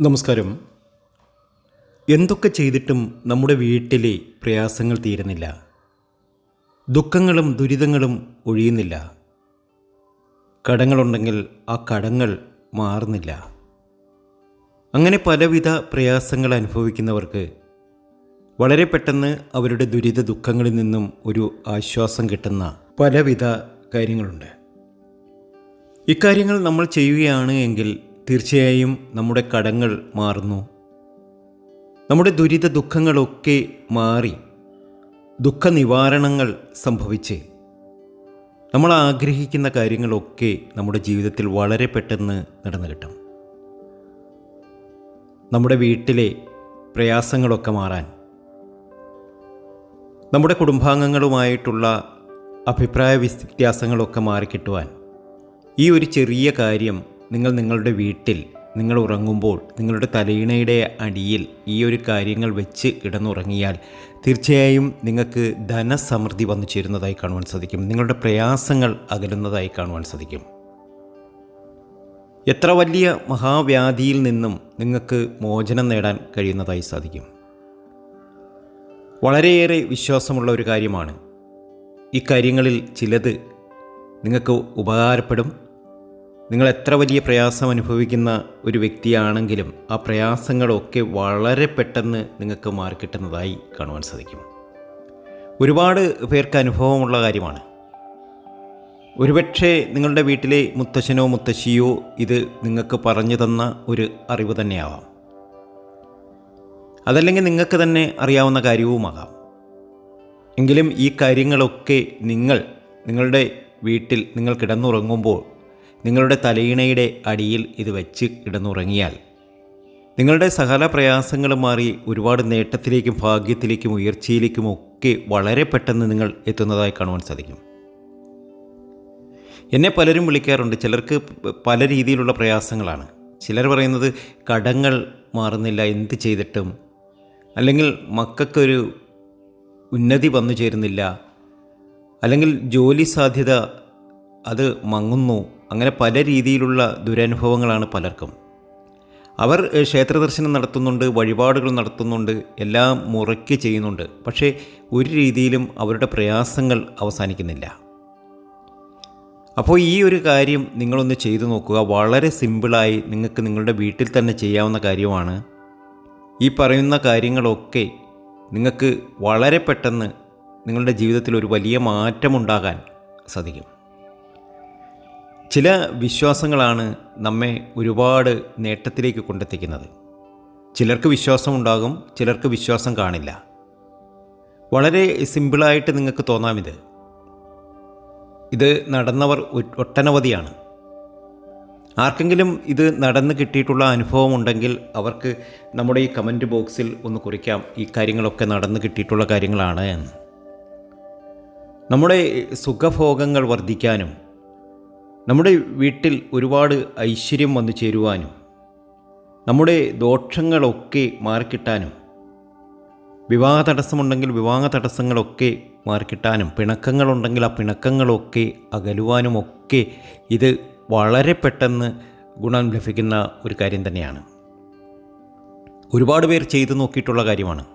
നമസ്കാരം. എന്തൊക്കെ ചെയ്തിട്ടും നമ്മുടെ വീട്ടിലെ പ്രയാസങ്ങൾ തീരുന്നില്ല. ദുഃഖങ്ങളും ദുരിതങ്ങളും ഒഴിയുന്നില്ല. കടങ്ങളുണ്ടെങ്കിൽ ആ കടങ്ങൾ മാറുന്നില്ല. അങ്ങനെ പലവിധ പ്രയാസങ്ങൾ അനുഭവിക്കുന്നവർക്ക് വളരെ പെട്ടെന്ന് അവരുടെ ദുരിത ദുഃഖങ്ങളിൽ നിന്നും ഒരു ആശ്വാസം കിട്ടുന്ന പലവിധ കാര്യങ്ങളുണ്ട്. ഇക്കാര്യങ്ങൾ നമ്മൾ ചെയ്യുകയാണ് എങ്കിൽ തീർച്ചയായും നമ്മുടെ കടങ്ങൾ മാറുന്നു. നമ്മുടെ ദുരിത ദുഃഖങ്ങളൊക്കെ മാറി. ദുഃഖ നിവാരണങ്ങൾ സംഭവിച്ച്. നമ്മൾ ആഗ്രഹിക്കുന്ന കാര്യങ്ങളൊക്കെ നമ്മുടെ ജീവിതത്തിൽ വളരെ പെട്ടെന്ന് നടന്നു കിട്ടും. നമ്മുടെ വീട്ടിലെ പ്രയാസങ്ങളൊക്കെ മാറാൻ. നമ്മുടെ കുടുംബാംഗങ്ങളുമായിട്ടുള്ള അഭിപ്രായ വ്യത്യാസങ്ങളൊക്കെ മാറിക്കിട്ടുവാൻ. ഈ ഒരു ചെറിയ കാര്യം നിങ്ങൾ നിങ്ങളുടെ വീട്ടിൽ നിങ്ങൾ ഉറങ്ങുമ്പോൾ നിങ്ങളുടെ തലയിണയുടെ അടിയിൽ ഈ ഒരു കാര്യങ്ങൾ വെച്ച് കിടന്നുറങ്ങിയാൽ തീർച്ചയായും നിങ്ങൾക്ക് ധനസമൃദ്ധി വന്നു ചേരുന്നതായി കാണുവാൻ സാധിക്കും. നിങ്ങളുടെ പ്രയാസങ്ങൾ അകലുന്നതായി കാണുവാൻ സാധിക്കും. എത്ര വലിയ മഹാവ്യാധിയിൽ നിന്നും നിങ്ങൾക്ക് മോചനം നേടാൻ കഴിയുന്നതായി സാധിക്കും. വളരെയേറെ വിശ്വാസമുള്ള ഒരു കാര്യമാണ്. ഇക്കാര്യങ്ങളിൽ കാര്യങ്ങളിൽ ചിലത് നിങ്ങൾക്ക് ഉപകാരപ്പെടും നിങ്ങൾ എത്ര വലിയ പ്രയാസം അനുഭവിക്കുന്ന ഒരു വ്യക്തിയാണെങ്കിലും ആ പ്രയാസങ്ങളൊക്കെ വളരെ പെട്ടെന്ന് നിങ്ങൾക്ക് മാറിക്കിട്ടുന്നതായി കാണുവാൻ സാധിക്കും. ഒരുപാട് പേർക്ക് അനുഭവമുള്ള കാര്യമാണ്. ഒരുപക്ഷെ നിങ്ങളുടെ വീട്ടിലെ മുത്തശ്ശനോ മുത്തശ്ശിയോ ഇത് നിങ്ങൾക്ക് പറഞ്ഞു തന്ന ഒരു അറിവ് തന്നെയാവാം. അതല്ലെങ്കിൽ നിങ്ങൾക്ക് തന്നെ അറിയാവുന്ന കാര്യവുമാകാം. എങ്കിലും ഈ കാര്യങ്ങളൊക്കെ നിങ്ങൾ നിങ്ങളുടെ വീട്ടിൽ നിങ്ങൾ കിടന്നുറങ്ങുമ്പോൾ നിങ്ങളുടെ തലയിണയുടെ അടിയിൽ ഇത് വെച്ച് കിടന്നുറങ്ങിയാൽ നിങ്ങളുടെ സകല പ്രയാസങ്ങളും മാറി ഒരുപാട് നേട്ടത്തിലേക്കും ഭാഗ്യത്തിലേക്കും ഉയർച്ചയിലേക്കും ഒക്കെ വളരെ പെട്ടെന്ന് നിങ്ങൾ എത്തുന്നതായി കാണുവാൻ സാധിക്കും. എന്നെ പലരും വിളിക്കാറുണ്ട്. ചിലർക്ക് പല രീതിയിലുള്ള പ്രയാസങ്ങളാണ്. ചിലർ പറയുന്നത് കടങ്ങൾ മാറുന്നില്ല എന്ത് ചെയ്തിട്ടും. അല്ലെങ്കിൽ മക്കൾക്കൊരു ഉന്നതി വന്നു ചേരുന്നില്ല. അല്ലെങ്കിൽ ജോലി സാധ്യത അത് മങ്ങുന്നു. അങ്ങനെ പല രീതിയിലുള്ള ദുരനുഭവങ്ങളാണ് പലർക്കും. അവർ ക്ഷേത്ര ദർശനം നടത്തുന്നുണ്ട് വഴിപാടുകൾ നടത്തുന്നുണ്ട് എല്ലാം മുറയ്ക്ക് ചെയ്യുന്നുണ്ട്. പക്ഷേ ഒരു രീതിയിലും അവരുടെ പ്രയാസങ്ങൾ അവസാനിക്കുന്നില്ല. അപ്പോൾ ഈ ഒരു കാര്യം നിങ്ങളൊന്ന് ചെയ്തു നോക്കുക. വളരെ സിമ്പിളായി നിങ്ങൾക്ക് നിങ്ങളുടെ വീട്ടിൽ തന്നെ ചെയ്യാവുന്ന കാര്യമാണ്. ഈ പറയുന്ന കാര്യങ്ങളൊക്കെ നിങ്ങൾക്ക് വളരെ പെട്ടെന്ന് നിങ്ങളുടെ ജീവിതത്തിൽ ഒരു വലിയ മാറ്റമുണ്ടാകാൻ സാധിക്കും. ചില വിശ്വാസങ്ങളാണ് നമ്മെ ഒരുപാട് നേട്ടത്തിലേക്ക് കൊണ്ടെത്തിക്കുന്നത്. ചിലർക്ക് വിശ്വാസം ഉണ്ടാകും ചിലർക്ക് വിശ്വാസം കാണില്ല. വളരെ സിമ്പിളായിട്ട് നിങ്ങൾക്ക് തോന്നാം ഇത് ഇത് നടന്നവർ ഒട്ടനവധിയാണ്. ആർക്കെങ്കിലും ഇത് നടന്ന് കിട്ടിയിട്ടുള്ള അനുഭവം ഉണ്ടെങ്കിൽ അവർക്ക് നമ്മുടെ ഈ കമന്റ് ബോക്സിൽ ഒന്ന് കുറിക്കാം ഈ കാര്യങ്ങളൊക്കെ നടന്ന് കിട്ടിയിട്ടുള്ള കാര്യങ്ങളാണ് എന്ന്. നമ്മുടെ സുഖഭോഗങ്ങൾ വർദ്ധിക്കാനും നമ്മുടെ വീട്ടിൽ ഒരുപാട് ഐശ്വര്യം വന്നു ചേരുവാനും നമ്മുടെ ദോഷങ്ങളൊക്കെ മാറിക്കിട്ടാനും വിവാഹ തടസ്സമുണ്ടെങ്കിൽ വിവാഹ തടസ്സങ്ങളൊക്കെ മാറിക്കിട്ടാനും പിണക്കങ്ങളുണ്ടെങ്കിൽ ആ പിണക്കങ്ങളൊക്കെ അകലുവാനുമൊക്കെ ഇത് വളരെ പെട്ടെന്ന് ഗുണം ലഭിക്കുന്ന ഒരു കാര്യം തന്നെയാണ്. ഒരുപാട് പേർ ചെയ്തു നോക്കിയിട്ടുള്ള കാര്യമാണ്.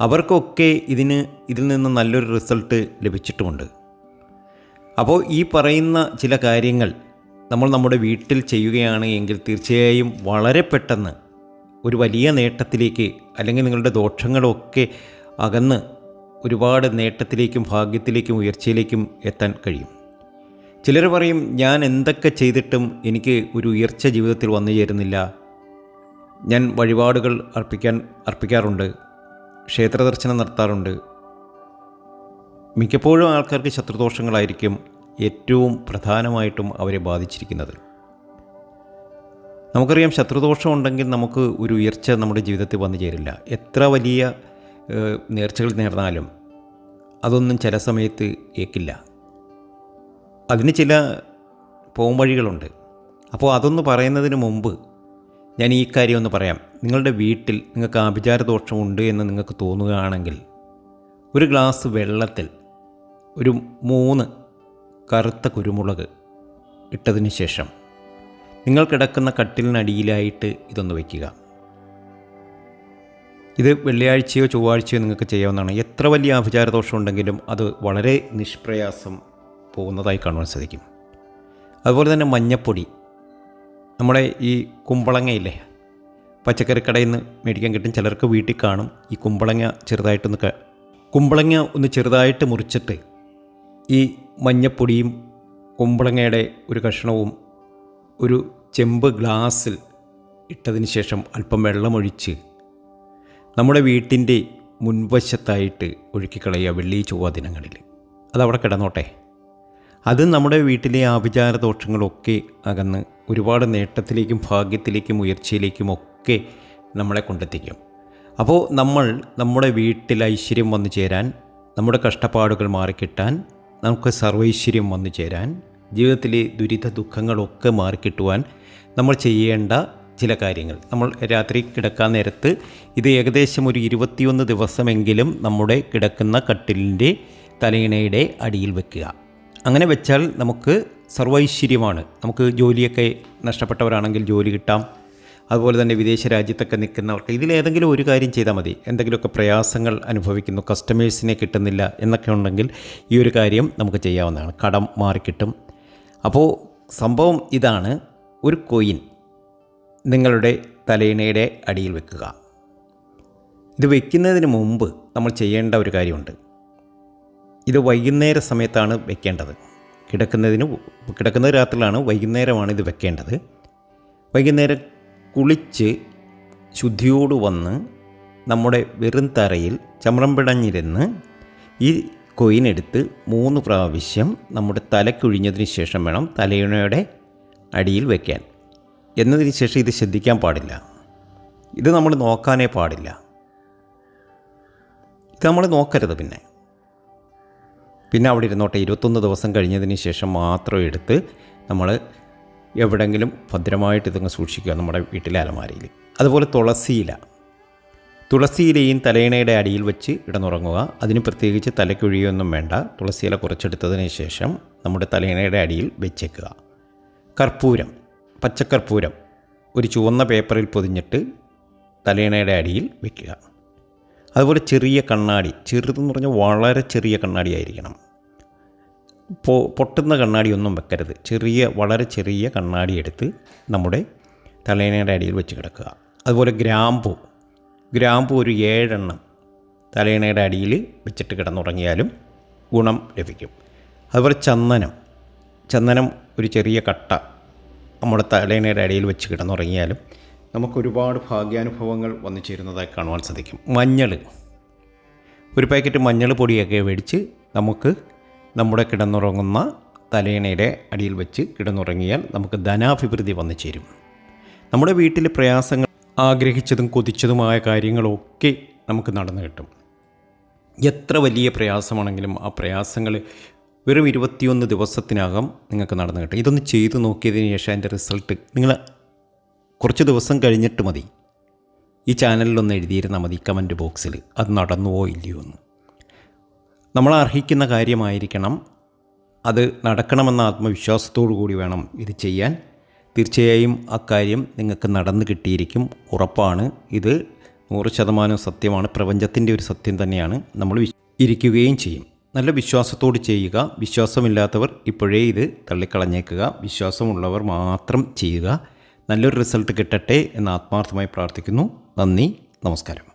അവർക്കൊക്കെ ഇതിന് ഇതിൽ നിന്ന് നല്ലൊരു റിസൾട്ട് ലഭിച്ചിട്ടുമുണ്ട്. അപ്പോൾ ഈ പറയുന്ന ചില കാര്യങ്ങൾ നമ്മൾ നമ്മുടെ വീട്ടിൽ ചെയ്യുകയാണ് എങ്കിൽ തീർച്ചയായും വളരെ പെട്ടെന്ന് ഒരു വലിയ നേട്ടത്തിലേക്ക് അല്ലെങ്കിൽ നിങ്ങളുടെ ദോഷങ്ങളൊക്കെ അകന്ന് ഒരുപാട് നേട്ടത്തിലേക്കും ഭാഗ്യത്തിലേക്കും ഉയർച്ചയിലേക്കും എത്താൻ കഴിയും. ചിലർ പറയും ഞാൻ എന്തൊക്കെ ചെയ്തിട്ടും എനിക്ക് ഒരു ഉയർച്ച ജീവിതത്തിൽ വന്നു ചേരുന്നില്ല. ഞാൻ വഴിപാടുകൾ അർപ്പിക്കാൻ അർപ്പിക്കാറുണ്ട്. ക്ഷേത്രദർശനം നടത്താറുണ്ട്. മിക്കപ്പോഴും ആൾക്കാർക്ക് ശത്രുദോഷങ്ങളായിരിക്കും ഏറ്റവും പ്രധാനമായിട്ടും അവരെ ബാധിച്ചിരിക്കുന്നത്. നമുക്കറിയാം ശത്രുദോഷം ഉണ്ടെങ്കിൽ നമുക്ക് ഒരു ഉയർച്ച നമ്മുടെ ജീവിതത്തിൽ വന്നു ചേരില്ല. എത്ര വലിയ നേർച്ചകൾ നേർന്നാലും അതൊന്നും ചില സമയത്ത് ഏക്കില്ല. അതിന് ചില പോംവഴികളുണ്ട്. അപ്പോൾ അതൊന്ന് പറയുന്നതിന് മുമ്പ് ഞാൻ ഈ കാര്യം ഒന്ന് പറയാം. നിങ്ങളുടെ വീട്ടിൽ നിങ്ങൾക്ക് ആഭിചാര ദോഷമുണ്ട് എന്ന് നിങ്ങൾക്ക് തോന്നുകയാണെങ്കിൽ ഒരു ഗ്ലാസ് വെള്ളത്തിൽ ഒരു മൂന്ന് കറുത്ത കുരുമുളക് ഇട്ടതിന് ശേഷം നിങ്ങൾ കിടക്കുന്ന കട്ടിലിനടിയിലായിട്ട് ഇതൊന്ന് വയ്ക്കുക. ഇത് വെള്ളിയാഴ്ചയോ ചൊവ്വാഴ്ചയോ നിങ്ങൾക്ക് ചെയ്യാവുന്നതാണ്. എത്ര വലിയ ആഭിചാരദോഷം ഉണ്ടെങ്കിലും അത് വളരെ നിഷ്പ്രയാസം പോകുന്നതായി കാണുവാൻ സാധിക്കും. അതുപോലെ തന്നെ മഞ്ഞപ്പൊടി. നമ്മുടെ ഈ കുമ്പളങ്ങയില്ലേ? പച്ചക്കറി കടയിൽ നിന്ന് മേടിക്കാൻ കിട്ടും. ചിലർക്ക് വീട്ടിൽ കാണും. ഈ കുമ്പളങ്ങ ചെറുതായിട്ടൊന്ന് കുമ്പളങ്ങ ഒന്ന് ചെറുതായിട്ട് മുറിച്ചിട്ട് ഈ മഞ്ഞപ്പൊടിയും കുമ്പളങ്ങയുടെ ഒരു കഷ്ണവും ഒരു ചെമ്പ് ഗ്ലാസ്സിൽ ഇട്ടതിന് ശേഷം അല്പം വെള്ളമൊഴിച്ച് നമ്മുടെ വീട്ടിന്റെ മുൻവശത്തായിട്ട് ഒഴുക്കിക്കളയുക വെള്ളി ചൊവ്വ ദിനങ്ങളിൽ. അതവിടെ കിടന്നോട്ടെ. അത് നമ്മുടെ വീട്ടിലെ ആഭിചാര ദോഷങ്ങളൊക്കെ അകന്ന് ഒരുപാട് നേട്ടത്തിലേക്കും ഭാഗ്യത്തിലേക്കും ഉയർച്ചയിലേക്കും ഒക്കെ നമ്മളെ കൊണ്ടെത്തിക്കും. അപ്പോൾ നമ്മൾ നമ്മുടെ വീട്ടിൽ ഐശ്വര്യം വന്നു ചേരാൻ നമ്മുടെ കഷ്ടപ്പാടുകൾ മാറിക്കിട്ടാൻ നമുക്ക് സർവൈശ്വര്യം വന്നു ചേരാൻ ജീവിതത്തിലെ ദുരിത ദുഃഖങ്ങളൊക്കെ മാറിക്കിട്ടുവാൻ നമ്മൾ ചെയ്യേണ്ട ചില കാര്യങ്ങൾ. നമ്മൾ രാത്രി കിടക്കാൻ നേരത്ത് ഇത് ഏകദേശം ഒരു ഇരുപത്തിയൊന്ന് ദിവസമെങ്കിലും നമ്മുടെ കിടക്കുന്ന കട്ടിലിന്റെ തലയിണയുടെ അടിയിൽ വെക്കുക. അങ്ങനെ വെച്ചാൽ നമുക്ക് സർവൈശ്വര്യമാണ്. നമുക്ക് ജോലിയൊക്കെ നഷ്ടപ്പെട്ടവരാണെങ്കിൽ ജോലി കിട്ടാം. അതുപോലെ തന്നെ വിദേശ രാജ്യത്തൊക്കെ നിൽക്കുന്നവർക്ക് ഇതിലേതെങ്കിലും ഒരു കാര്യം ചെയ്താൽ മതി. എന്തെങ്കിലുമൊക്കെ പ്രയാസങ്ങൾ അനുഭവിക്കുന്നു കസ്റ്റമേഴ്സിനെ കിട്ടുന്നില്ല എന്നൊക്കെ ഉണ്ടെങ്കിൽ ഈ ഒരു കാര്യം നമുക്ക് ചെയ്യാവുന്നതാണ്. കടം മാറിക്കിട്ടും അപ്പോൾ സംഭവം ഇതാണ്. ഒരു കോയിൻ നിങ്ങളുടെ തലയിണയുടെ അടിയിൽ വെക്കുക. ഇത് വെക്കുന്നതിന് മുമ്പ് നമ്മൾ ചെയ്യേണ്ട ഒരു കാര്യമുണ്ട്. ഇത് വൈകുന്നേര സമയത്താണ് വെക്കേണ്ടത്. കിടക്കുന്നതിന് കിടക്കുന്ന രാത്രിയിലാണ് വൈകുന്നേരമാണ് ഇത് വെക്കേണ്ടത്. വൈകുന്നേരം കുളിച്ച് ശുദ്ധിയോട് വന്ന് നമ്മുടെ വെറും തറയിൽ ചമ്രം പിടഞ്ഞിരുന്ന് ഈ കൊയിൻ എടുത്ത് മൂന്ന് പ്രാവശ്യം നമ്മുടെ തലക്കൊഴിഞ്ഞതിന് ശേഷം വേണം തലയിണയുടെ അടിയിൽ വയ്ക്കാൻ എന്നതിന് ശേഷം ഇത് ശ്രദ്ധിക്കാൻ പാടില്ല. ഇത് നമ്മൾ നോക്കാനേ പാടില്ല. ഇത് നമ്മൾ നോക്കരുത് പിന്നെ. പിന്നെ അവിടെ ഇരുന്നോട്ടെ ഇരുപത്തൊന്ന് ദിവസം കഴിഞ്ഞതിന് ശേഷം മാത്രം എടുത്ത് നമ്മൾ എവിടെങ്കിലും ഭദ്രമായിട്ട് ഇതങ്ങ് സൂക്ഷിക്കുക നമ്മുടെ വീട്ടിലെ അലമാരയിൽ. അതുപോലെ തുളസിയില തുളസിയിലയും തലയിണയുടെ അടിയിൽ വെച്ച് ഇടന്നുറങ്ങുക അതിന് പ്രത്യേകിച്ച് തലക്കുഴിയൊന്നും വേണ്ട. തുളസിയില കുറച്ചെടുത്തതിന് ശേഷം നമ്മുടെ തലയിണയുടെ അടിയിൽ വെച്ചേക്കുക. കർപ്പൂരം. പച്ചക്കർപ്പൂരം. ഒരു ചുവന്ന പേപ്പറിൽ പൊതിഞ്ഞിട്ട് തലയിണയുടെ അടിയിൽ വെക്കുക. അതുപോലെ ചെറിയ കണ്ണാടി. ചെറുതെന്ന് പറഞ്ഞാൽ വളരെ ചെറിയ കണ്ണാടി ആയിരിക്കണം പൊട്ടുന്ന കണ്ണാടിയൊന്നും വെക്കരുത്. ചെറിയ വളരെ ചെറിയ കണ്ണാടി എടുത്ത് നമ്മുടെ തലേണയുടെ അടിയിൽ വെച്ച് കിടക്കുക. അതുപോലെ ഗ്രാമ്പു. ഗ്രാമ്പു ഒരു ഏഴെണ്ണം തലേണയുടെ അടിയിൽ വെച്ചിട്ട് കിടന്നുറങ്ങിയാലും ഗുണം ലഭിക്കും. അതുപോലെ ചന്ദനം. ചന്ദനം ഒരു ചെറിയ കട്ട നമ്മുടെ തലേണയുടെ അടിയിൽ വെച്ച് കിടന്നുറങ്ങിയാലും നമുക്ക് ഒരുപാട് ഭാഗ്യാനുഭവങ്ങൾ വന്നു ചേരുന്നതായി കാണുവാൻ സാധിക്കും. മഞ്ഞൾ. ഒരു പാക്കറ്റ് മഞ്ഞൾ പൊടിയൊക്കെ മേടിച്ച് നമുക്ക് നമ്മുടെ കിടന്നുറങ്ങുന്ന തലയിണയുടെ അടിയിൽ വെച്ച് കിടന്നുറങ്ങിയാൽ നമുക്ക് ധനാഭിവൃദ്ധി വന്നു ചേരും. നമ്മുടെ വീട്ടിലെ പ്രയാസങ്ങൾ ആഗ്രഹിച്ചതും കൊതിച്ചതുമായ കാര്യങ്ങളൊക്കെ നമുക്ക് നടന്നു കിട്ടും. എത്ര വലിയ പ്രയാസമാണെങ്കിലും ആ പ്രയാസങ്ങൾ വെറും ഇരുപത്തിയൊന്ന് ദിവസത്തിനകം നിങ്ങൾക്ക് നടന്നു കിട്ടും. ഇതൊന്ന് ചെയ്തു നോക്കിയതിന് ശേഷം അതിന്റെ റിസൾട്ട് നിങ്ങൾ കുറച്ച് ദിവസം കഴിഞ്ഞിട്ട് മതി. ഈ ചാനലിലൊന്ന് എഴുതിയിരുന്നാൽ മതി കമന്റ് ബോക്സിൽ. അത് നടന്നുവോ ഇല്ലയോ എന്ന്. നമ്മൾ അർഹിക്കുന്ന കാര്യമായിരിക്കണം. അത് നടക്കണമെന്ന ആത്മവിശ്വാസത്തോടു കൂടി വേണം ഇത് ചെയ്യാൻ. തീർച്ചയായും അക്കാര്യം നിങ്ങൾക്ക് നടന്നു കിട്ടിയിരിക്കും. ഉറപ്പാണ്. ഇത് നൂറ് ശതമാനം സത്യമാണ്. പ്രപഞ്ചത്തിന്റെ ഒരു സത്യം തന്നെയാണ്. നമ്മൾ ഇരിക്കുകയും ചെയ്യും. നല്ല വിശ്വാസത്തോട് ചെയ്യുക. വിശ്വാസമില്ലാത്തവർ ഇപ്പോഴേ ഇത് തള്ളിക്കളഞ്ഞേക്കുക. വിശ്വാസമുള്ളവർ മാത്രം ചെയ്യുക. നല്ലൊരു റിസൾട്ട് കിട്ടട്ടെ എന്ന് ആത്മാർത്ഥമായി പ്രാർത്ഥിക്കുന്നു. നന്ദി. നമസ്കാരം.